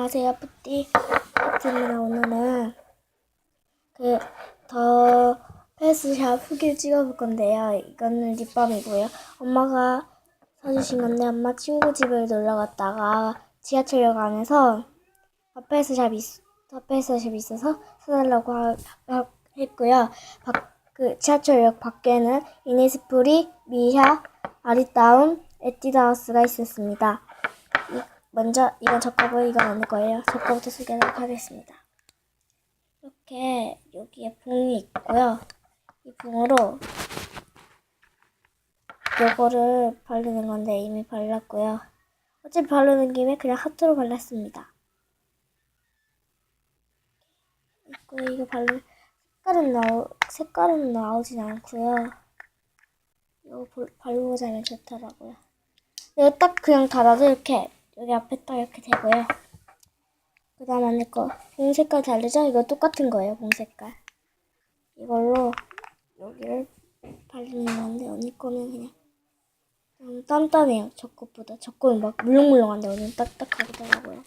안녕하세요, 뿌띠. 뿌띠입니다. 오늘은 그, 더 패스샵 후기를 찍어볼 건데요. 이거는 립밤이고요. 엄마가 사주신 건데, 엄마 친구 집을 놀러 갔다가 지하철역 안에서 더 패스샵이, 있- 더 패스샵이 있어서 사달라고 하, 하- 했고요. 밖- 그 지하철역 밖에는 이니스프리, 미샤, 아리따움, 에뛰드하우스가 있었습니다. 이- 먼저 이건 저 거고 이건 언니 거예요. 저 거부터 소개하도록 하겠습니다. 이렇게 여기에 봉이 있고요. 이 봉으로 요거를 바르는 건데 이미 발랐고요. 어차피 바르는 김에 그냥 하트로 발랐습니다. 있고 이거 바르면 색깔은 나오 색깔은 나오진 않고요. 이거 볼- 바르고 자면 좋더라고요. 이거 딱 그냥 달아도 이렇게 여기 앞에 딱 이렇게 되고요. 그 다음 안에 거. 봉 색깔 다르죠? 이거 똑같은 거예요, 봉 색깔. 이걸로 여기를 바르는 건데, 언니 거는 그냥 좀 단단해요, 저 것보다. 저 거는 막 물렁물렁한데, 언니는 딱딱하더라고요.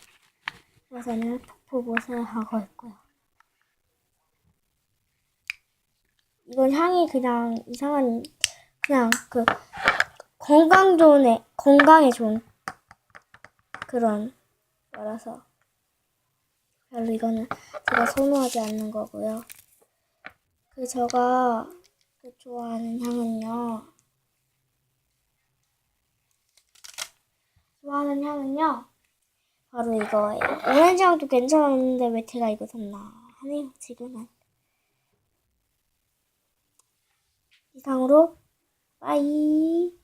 그래서 저는 폭포봇을 하고 있고요. 이건 향이 그냥 이상한, 그냥 그, 건강 좋은 애, 건강에 좋은 그런 거라서 별로 이거는 제가 선호하지 않는 거고요. 그 제가 그 좋아하는 향은요. 좋아하는 향은요. 바로 이거예요. 오렌지 향도 괜찮았는데 왜 제가 이거 샀나 하네요. 지금은. 이상으로 빠이.